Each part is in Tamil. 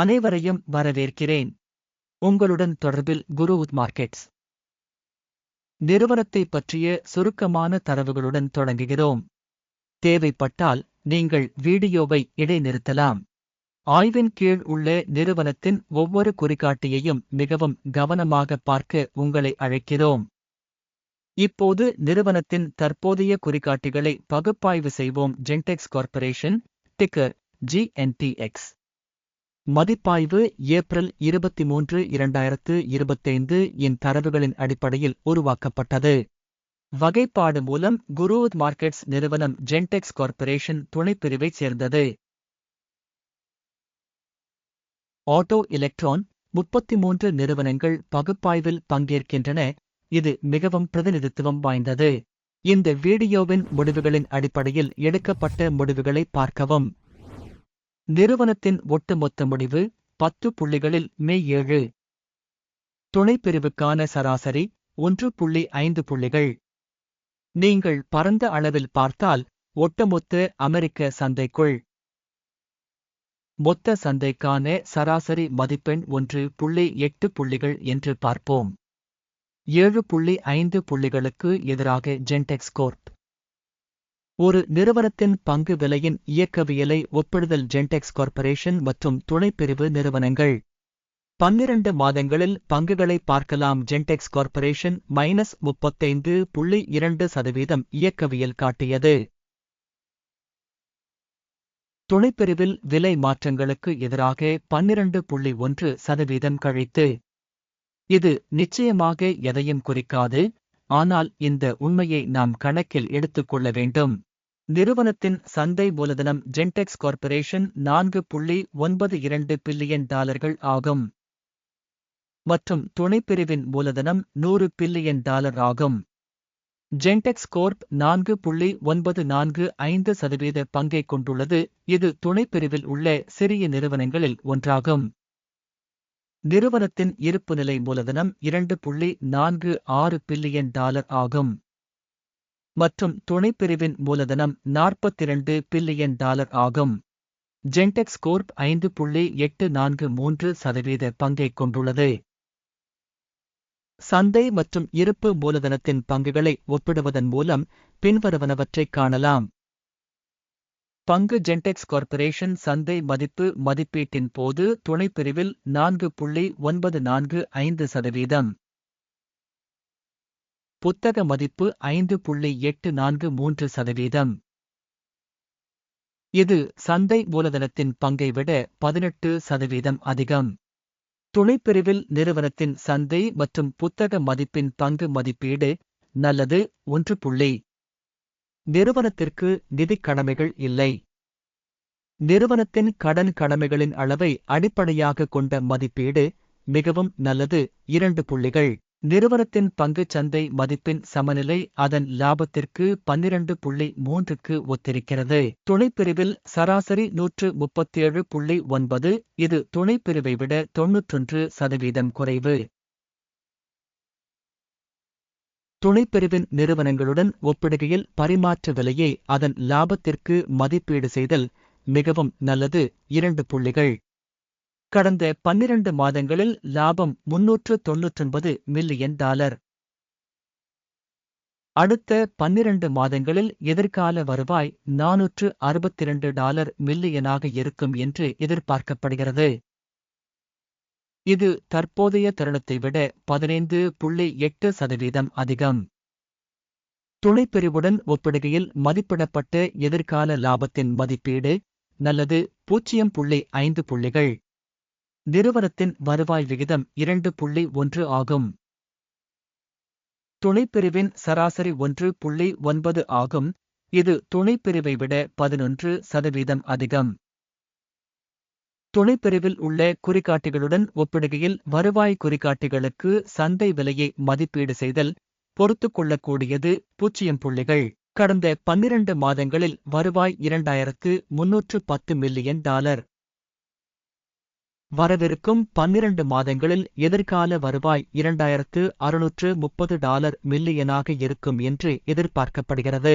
அனைவரையும் வரவேற்கிறேன். உங்களுடன் தொடர்பில் குரு மார்க்கெட்ஸ். நிறுவனத்தை பற்றிய சுருக்கமான தரவுகளுடன் தொடங்குகிறோம். தேவைப்பட்டால் நீங்கள் வீடியோவை இடைநிறுத்தலாம். ஆய்வின் கீழ் உள்ள நிறுவனத்தின் ஒவ்வொரு குறிகாட்டியையும் மிகவும் கவனமாக பார்க்க உங்களை அழைக்கிறோம். இப்போது நிறுவனத்தின் தற்போதைய குறிகாட்டிகளை பகுப்பாய்வு செய்வோம். ஜென்டெக்ஸ் கார்ப்பரேஷன் டிக்கர் ஜிஎன்டிஎக்ஸ் மதிப்பாய்வு ஏப்ரல் இருபத்தி மூன்று இரண்டாயிரத்து இருபத்தைந்து இன் தரவுகளின் அடிப்படையில் உருவாக்கப்பட்டது. வகைப்பாடு மூலம் குரூத் மார்க்கெட்ஸ் நிறுவனம் ஜென்டெக்ஸ் கார்ப்பரேஷன் துணைப்பிரிவைச் சேர்ந்தது. ஆட்டோ எலக்ட்ரான் முப்பத்தி மூன்று நிறுவனங்கள் பகுப்பாய்வில் பங்கேற்கின்றன. இது மிகவும் பிரதிநிதித்துவம் வாய்ந்தது. இந்த வீடியோவின் முடிவுகளின் அடிப்படையில் எடுக்கப்பட்ட முடிவுகளை பார்க்கவும். நிறுவனத்தின் ஒட்டுமொத்த முடிவு பத்து புள்ளிகளில் மே ஏழு. துணைப்பிரிவுக்கான சராசரி ஒன்று புள்ளி ஐந்து புள்ளிகள். நீங்கள் பரந்த அளவில் பார்த்தால் ஒட்டுமொத்த அமெரிக்க சந்தைக்குள். மொத்த சந்தைக்கான சராசரி மதிப்பெண் ஒன்று புள்ளி எட்டு புள்ளிகள் என்று பார்ப்போம். ஏழு புள்ளி ஐந்து புள்ளிகளுக்கு எதிராக ஜென்டெக்ஸ் கோர்ப். ஒரு நிறுவனத்தின் பங்கு விலையின் இயக்கவியலை ஒப்பிடுதல் ஜென்டெக்ஸ் கார்ப்பரேஷன் மற்றும் துணைப்பிரிவு நிறுவனங்கள். பன்னிரண்டு மாதங்களில் பங்குகளை பார்க்கலாம் ஜென்டெக்ஸ் கார்ப்பரேஷன் மைனஸ் முப்பத்தைந்து புள்ளி இரண்டு சதவீதம் இயக்கவியல் காட்டியது. துணைப்பிரிவில் விலை மாற்றங்களுக்கு எதிராக பன்னிரண்டு புள்ளி ஒன்று சதவீதம் கழித்து. இது நிச்சயமாக எதையும் குறிக்காது ஆனால் இந்த உண்மையை நாம் கணக்கில் எடுத்துக்கொள்ள வேண்டும். நிறுவனத்தின் சந்தை மூலதனம் ஜென்டெக்ஸ் கார்ப்பரேஷன் நான்கு புள்ளி ஒன்பது இரண்டு பில்லியன் டாலர்கள் ஆகும். மற்றும் துணைப்பிரிவின் மூலதனம் நூறு பில்லியன் டாலர் ஆகும். ஜென்டெக்ஸ் கோர்ப் நான்கு புள்ளி ஒன்பது நான்கு ஐந்து சதவீத பங்கை கொண்டுள்ளது. இது துணைப்பிரிவில் உள்ள சிறிய நிறுவனங்களில் ஒன்றாகும். நிறுவனத்தின் இருப்புநிலை மூலதனம் இரண்டு புள்ளி நான்கு ஆறு பில்லியன் டாலர் ஆகும். மற்றும் துணைப்பிரிவின் மூலதனம் நாற்பத்திரண்டு பில்லியன் டாலர் ஆகும். ஜென்டெக்ஸ் கோர்ப் ஐந்து புள்ளி எட்டு நான்கு மூன்று சதவீத பங்கை கொண்டுள்ளது. சந்தை மற்றும் இருப்பு மூலதனத்தின் பங்குகளை ஒப்பிடுவதன் மூலம் பின்வருவனவற்றைக் காணலாம். பங்கு ஜென்டெக்ஸ் கார்ப்பரேஷன் சந்தை மதிப்பு மதிப்பீட்டின் போது துணைப்பிரிவில் நான்கு புள்ளி ஒன்பது நான்கு ஐந்து சதவீதம். புத்தக மதிப்பு ஐந்து புள்ளி எட்டு நான்கு மூன்று சதவீதம். இது சந்தை மூலதனத்தின் பங்கை விட பதினெட்டு சதவீதம் அதிகம். துணைப்பிரிவில் நிறுவனத்தின் சந்தை மற்றும் புத்தக மதிப்பின் பங்கு மதிப்பீடு நல்லது ஒன்று புள்ளி. நிறுவனத்திற்கு நிதிக் கடமைகள் இல்லை. நிறுவனத்தின் கடன் கடமைகளின் அளவை அடிப்படையாக கொண்ட மதிப்பீடு மிகவும் நல்லது இரண்டு புள்ளிகள். நிறுவனத்தின் பங்குச் சந்தை மதிப்பின் சமநிலை அதன் லாபத்திற்கு பன்னிரண்டு புள்ளி மூன்றுக்கு ஒத்திருக்கிறது. துணைப்பிரிவில் சராசரி நூற்று முப்பத்தேழு புள்ளி ஒன்பது இது துணைப்பிரிவை விட தொன்னூற்றொன்று சதவீதம் குறைவு. துணைப்பிரிவின் நிறுவனங்களுடன் ஒப்பிடுகையில் பரிமாற்ற விலையை அதன் லாபத்திற்கு மதிப்பீடு செய்தல் மிகவும் நல்லது. இரண்டு புள்ளிகள். கடந்த பன்னிரண்டு மாதங்களில் லாபம் முன்னூற்று தொன்னூற்றொன்பது மில்லியன் டாலர். அடுத்த பன்னிரண்டு மாதங்களில் எதிர்கால வருவாய் நானூற்று அறுபத்திரண்டு டாலர் மில்லியனாக இருக்கும் என்று எதிர்பார்க்கப்படுகிறது. இது தற்போதைய தருணத்தை விட பதினைந்து புள்ளி எட்டு சதவீதம் அதிகம். துணைப்பிரிவுடன் ஒப்பிடுகையில் மதிப்பிடப்பட்ட எதிர்கால லாபத்தின் மதிப்பீடு நல்லது பூஜ்ஜியம் புள்ளி ஐந்து புள்ளிகள். நிறுவனத்தின் வருவாய் விகிதம் இரண்டு புள்ளி ஒன்று ஆகும். துணைப்பிரிவின் சராசரி ஒன்று புள்ளி ஒன்பது ஆகும். இது துணைப்பிரிவை விட பதினொன்று சதவீதம் அதிகம். துணைப்பிரிவில் உள்ள குறிகாட்டிகளுடன் ஒப்பிடுகையில் வருவாய் குறிகாட்டிகளுக்கு சந்தை விலையை மதிப்பீடு செய்தல் பொறுத்துக்கொள்ளக்கூடியது கொள்ளக்கூடியது பூஜ்ஜியம் புள்ளிகள். கடந்த பன்னிரண்டு மாதங்களில் வருவாய் இரண்டாயிரத்து முன்னூற்று பத்து மில்லியன் டாலர். வரவிருக்கும் பன்னிரண்டு மாதங்களில் எதிர்கால வருவாய் இரண்டாயிரத்து அறுநூற்று முப்பது டாலர் மில்லியனாக இருக்கும் என்று எதிர்பார்க்கப்படுகிறது.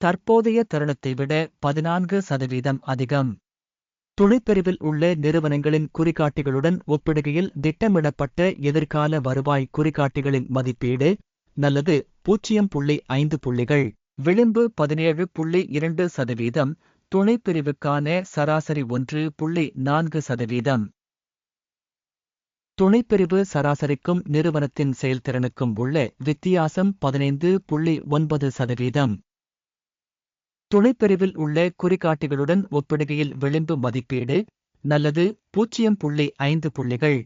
தற்போதைய தருணத்தை விட பதினான்கு சதவீதம் அதிகம். துணைப்பிரிவில் உள்ள நிறுவனங்களின் குறிகாட்டிகளுடன் ஒப்பிடுகையில் திட்டமிடப்பட்ட எதிர்கால வருவாய் குறிகாட்டிகளின் மதிப்பீடு நல்லது. பூஜ்ஜியம் புள்ளி ஐந்து புள்ளிகள். விளிம்பு பதினேழு புள்ளி இரண்டு சதவீதம். துணைப்பிரிவுக்கான சராசரி ஒன்று புள்ளி நான்கு சதவீதம். துணைப்பிரிவு சராசரிக்கும் நிறுவனத்தின் செயல்திறனுக்கும் உள்ள வித்தியாசம் பதினைந்து புள்ளி ஒன்பது சதவீதம். துணைப்பிரிவில் உள்ள குறிகாட்டிகளுடன் ஒப்பிடுகையில் விளிம்பு மதிப்பீடு நல்லது பூஜ்ஜியம் புள்ளி ஐந்து புள்ளிகள்.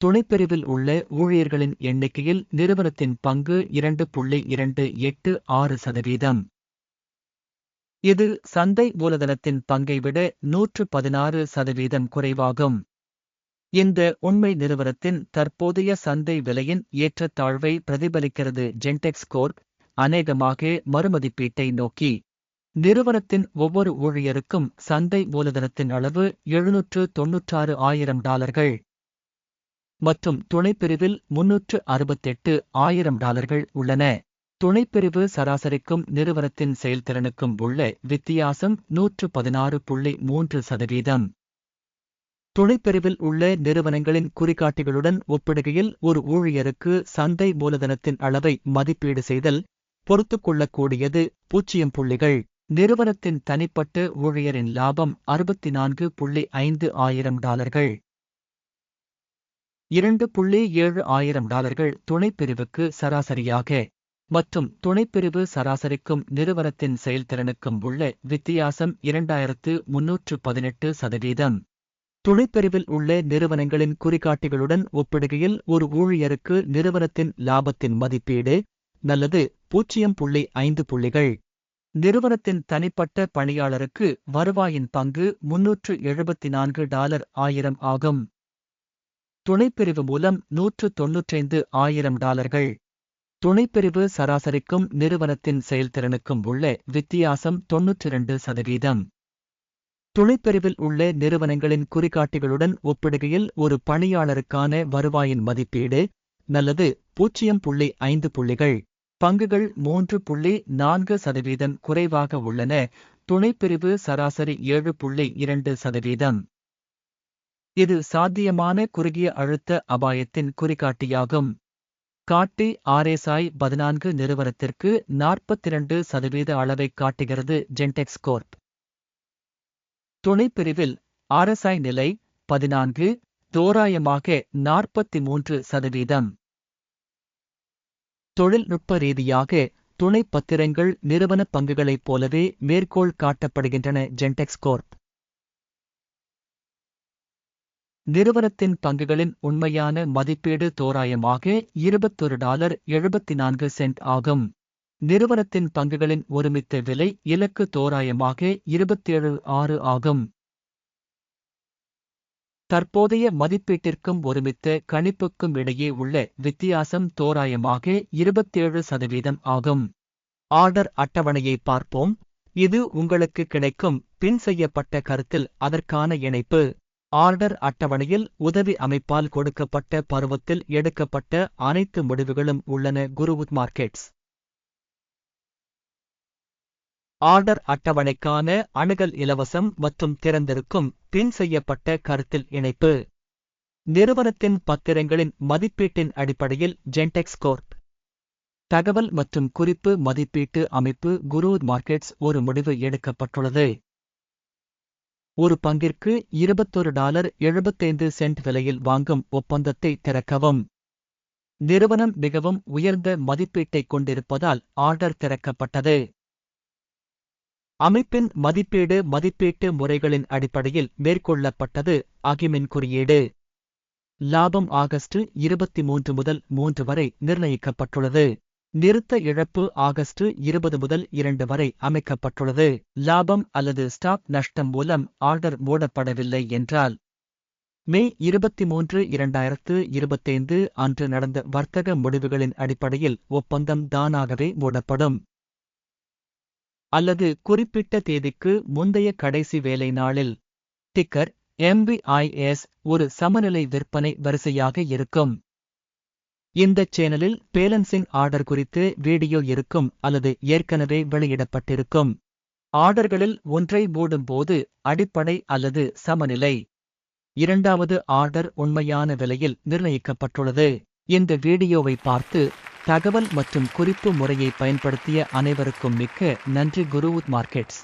துணைப்பிரிவில் உள்ள ஊழியர்களின் எண்ணிக்கையில் நிறுவனத்தின் பங்கு இரண்டு புள்ளி இரண்டு எட்டு ஆறு சதவீதம். இது சந்தை மூலதனத்தின் பங்கை விட நூற்று பதினாறு சதவீதம் குறைவாகும். இந்த உண்மை நிறுவனத்தின் தற்போதைய சந்தை விலையின் ஏற்றத்தாழ்வை பிரதிபலிக்கிறது ஜென்டெக்ஸ் கோர்ப் அநேகமாக மறுமதிப்பீட்டை நோக்கி. நிறுவனத்தின் ஒவ்வொரு ஊழியருக்கும் சந்தை மூலதனத்தின் அளவு எழுநூற்று தொன்னூற்றாறு ஆயிரம் டாலர்கள். மற்றும் துணைப்பிரிவில் முன்னூற்று அறுபத்தெட்டு ஆயிரம் டாலர்கள் உள்ளன. துணைப்பிரிவு சராசரிக்கும் நிறுவனத்தின் செயல்திறனுக்கும் உள்ள வித்தியாசம் நூற்று பதினாறு புள்ளி மூன்று சதவீதம். துணைப்பிரிவில் உள்ள நிறுவனங்களின் குறிகாட்டிகளுடன் ஒப்பிடுகையில் ஒரு ஊழியருக்கு சந்தை மூலதனத்தின் அளவை மதிப்பீடு செய்தல் பொறுத்துக்கொள்ளக்கூடியது பூஜ்ஜியம் புள்ளிகள். நிறுவனத்தின் தனிப்பட்ட ஊழியரின் லாபம் அறுபத்தி நான்கு புள்ளி ஐந்து ஆயிரம் டாலர்கள். இரண்டு புள்ளி ஏழு ஆயிரம் டாலர்கள் துணைப்பிரிவுக்கு சராசரியாக. மற்றும் துணைப்பிரிவு சராசரிக்கும் நிறுவனத்தின் செயல்திறனுக்கும் உள்ள வித்தியாசம் இரண்டாயிரத்து முன்னூற்று பதினெட்டு சதவீதம். துணைப்பிரிவில் உள்ள நிறுவனங்களின் குறிகாட்டிகளுடன் ஒப்பிடுகையில் ஒரு ஊழியருக்கு நிறுவனத்தின் லாபத்தின் மதிப்பீடு நல்லது பூஜ்ஜியம் புள்ளி ஐந்து புள்ளிகள். நிறுவனத்தின் தனிப்பட்ட பணியாளருக்கு வருவாயின் பங்கு முன்னூற்று எழுபத்தி நான்கு டாலர் ஆயிரம் ஆகும். துணைப்பிரிவு மூலம் நூற்று தொன்னூற்றைந்து ஆயிரம் டாலர்கள். துணைப்பிரிவு சராசரிக்கும் நிறுவனத்தின் செயல்திறனுக்கும் உள்ள வித்தியாசம் தொன்னூற்றி இரண்டு சதவீதம். துணைப்பிரிவில் உள்ள நிறுவனங்களின் குறிகாட்டிகளுடன் ஒப்பிடுகையில் ஒரு பணியாளருக்கான வருவாயின் மதிப்பீடு நல்லது பூஜ்ஜியம் புள்ளி ஐந்து புள்ளிகள். பங்குகள் மூன்று புள்ளி நான்கு சதவீதம் குறைவாக உள்ளன துணைப்பிரிவு சராசரி ஏழு புள்ளி இரண்டு சதவீதம். இது சாத்தியமான குறுகிய அழுத்த அபாயத்தின் குறிகாட்டியாகும். காட்டி ஆர்எஸ்ஐ பதினான்கு நிறுவனத்திற்கு நாற்பத்திரண்டு சதவீத அளவைக் காட்டுகிறது ஜென்டெக்ஸ் கோர்ப். துணைப்பிரிவில் ஆர்எஸ்ஐ நிலை பதினான்கு தோராயமாக நாற்பத்தி மூன்று சதவீதம். தொழில்நுட்ப ரீதியாக துணை பத்திரங்கள் நிறுவன பங்குகளைப் போலவே மேற்கோள் காட்டப்படுகின்றன ஜென்டெக்ஸ் கோர்ப். நிறுவனத்தின் பங்குகளின் உண்மையான மதிப்பீடு தோராயமாக இருபத்தொரு டாலர் எழுபத்தி நான்கு சென்ட் ஆகும். நிறுவனத்தின் பங்குகளின் ஒருமித்த விலை இலக்கு தோராயமாக இருபத்தேழு ஆறு ஆகும். தற்போதைய மதிப்பீட்டிற்கும் ஒருமித்த கணிப்புக்கும் இடையே உள்ள வித்தியாசம் தோராயமாக இருபத்தேழு சதவீதம் ஆகும். ஆர்டர் அட்டவணையை பார்ப்போம். இது உங்களுக்கு கிடைக்கும் பின் செய்யப்பட்ட கருத்தில் அதற்கான இணைப்பு. ஆர்டர் அட்டவணையில் உதவி அமைப்பால் கொடுக்கப்பட்ட பருவத்தில் எடுக்கப்பட்ட அனைத்து முடிவுகளும் உள்ளன குருவுத் மார்க்கெட்ஸ். ஆர்டர் அட்டவணைக்கான அணுகல் இலவசம் மற்றும் திறந்திருக்கும் பின் செய்யப்பட்ட கருத்தில் இணைப்பு. நிறுவனத்தின் பத்திரங்களின் மதிப்பீட்டின் அடிப்படையில் ஜென்டெக்ஸ் கோர்ப். தகவல் மற்றும் குறிப்பு மதிப்பீட்டு அமைப்பு குரூர் மார்க்கெட்ஸ் ஒரு முடிவு எடுக்கப்பட்டுள்ளது. ஒரு பங்கிற்கு இருபத்தொரு டாலர் எழுபத்தைந்து சென்ட் விலையில் வாங்கும் ஒப்பந்தத்தை திறக்கவும். நிறுவனம் மிகவும் உயர்ந்த மதிப்பீட்டைக் கொண்டிருப்பதால் ஆர்டர் திறக்கப்பட்டது. அமைப்பின் மதிப்பீடு மதிப்பீட்டு முறைகளின் அடிப்படையில் மேற்கொள்ளப்பட்டது அகிமின் குறியீடு. லாபம் ஆகஸ்ட் இருபத்தி மூன்று முதல் மூன்று வரை நிர்ணயிக்கப்பட்டுள்ளது. நிறுத்த இழப்பு ஆகஸ்ட் இருபது முதல் இரண்டு வரை அமைக்கப்பட்டுள்ளது. லாபம் அல்லது ஸ்டாக் நஷ்டம் மூலம் ஆர்டர் மூடப்படவில்லை என்றால் மே இருபத்தி மூன்று இரண்டாயிரத்து இருபத்தைந்து அன்று நடந்த வர்த்தக முடிவுகளின் அடிப்படையில் ஒப்பந்தம் தானாகவே மூடப்படும். அல்லது குறிப்பிட்ட தேதிக்கு முந்தைய கடைசி வேலை நாளில் டிக்கர் எம்பிஐஎஸ் ஒரு சமநிலை விற்பனை வரிசையாக இருக்கும். இந்த சேனலில் பேலன்சிங் ஆர்டர் குறித்து வீடியோ இருக்கும் அல்லது ஏற்கனவே வெளியிடப்பட்டிருக்கும். ஆர்டர்களில் ஒன்றை மூடும்போது அடிப்படை அல்லது சமநிலை. இரண்டாவது ஆர்டர் உண்மையான விலையில் நிர்ணயிக்கப்பட்டுள்ளது. இந்த வீடியோவை பார்த்து தகவல் மற்றும் குறிப்பு முறையை பயன்படுத்திய அனைவருக்கும் மிக்க நன்றி குருவுத் மார்க்கெட்ஸ்.